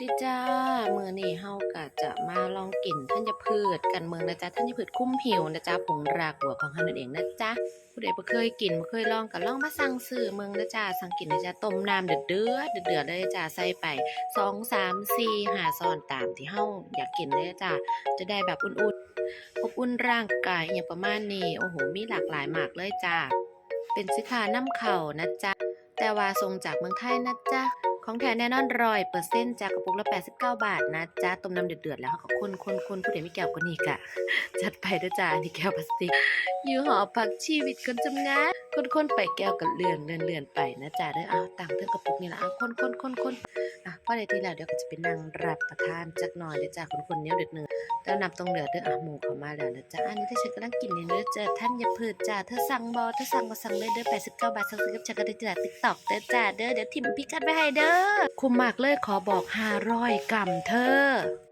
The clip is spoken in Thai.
ดีจ้ามือนี่เฮากะจะมาลองกินท่านจะพืชกันเมืองนะจ๊ะท่านจะพืชคุ้มผิวนะจ๊ะผงรากบัวของเฮานั่นเองนะจ๊ะผู้ใดบ่เคยกินบ่เคยลองก็ลองมาสั่งซื้อเมืองนะจ๊ะสั่งกินนะจ๊ะต้มน้ำเดือดเดือดเดือดเลยจ้ะใส่ไป2 3 4 5ซ้อนตามที่เฮาอยากกินเลยจ้ะจะได้แบบอุ่นๆอบอุ่นร่างกายอย่างประมาณนี้โอ้โหมีหลากหลายมากเลยจ้ะเป็นสิคาน้ำเข่านะจ๊ะแต่ว่าส่งจากเมืองไทยนะจ๊ะ ของแท้แน่นอนร้อยเปอร์เซ็นต์จากกระปุกละ 89 บาทนะจ๊ะต้มน้ำเดือดๆแล้วเขาก็คนคนคนผู้เดไม่แก้วก็นี่กะ จัดไปด้วยจ้านี่แก้วพลาสติกอยู่หอพักชีวิตคนจำงานคนคนไปแก้วกับเลื่อนเลื่อนเลื่อนไปนะจ๊ะเด้อเอาตังเท่ากระปุกนี่ละเอาคนคนคนคน อะพอได้ทีแล้วเดี๋ยวก็จะไปนั่งรับประทานจักหน่อยเด้อจ้าคนคนเนี้ยเดือดเนื้อแล้วนำตรงเหลือดเด้ออะหมูเข้ามาแล้วนะจ๊ะอันนี้ถ้าฉันกำลังกินเนี่เด้อจ้าท่านอย่าเพิดจ้าเธอสั่งบอเธอสั่งมาสั่งเลยเด้อแปดสิบเก้าบาทสั่งซื้อกับฉันก็ได้จ้าติ๊กต็อกเด้อจ้าเด้อเดี๋ยวทิมพิกัดไว้ให้เด้อคุ้มมากเลยขอบอกฮาร้อยกรัมเธอ